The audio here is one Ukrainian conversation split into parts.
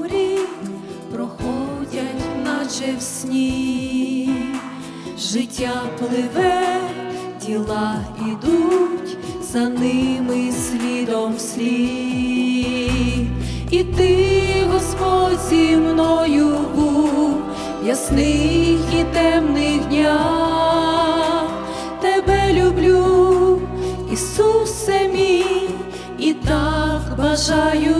мрій проходять, наче в сні, життя пливе, діла ідуть, за ними слідом слід. І ти, Господь, зі мною був ясних і темних днях, тебе люблю, Ісусе мій, і так бажаю.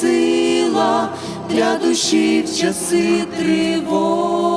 сила для душі в часи тривог.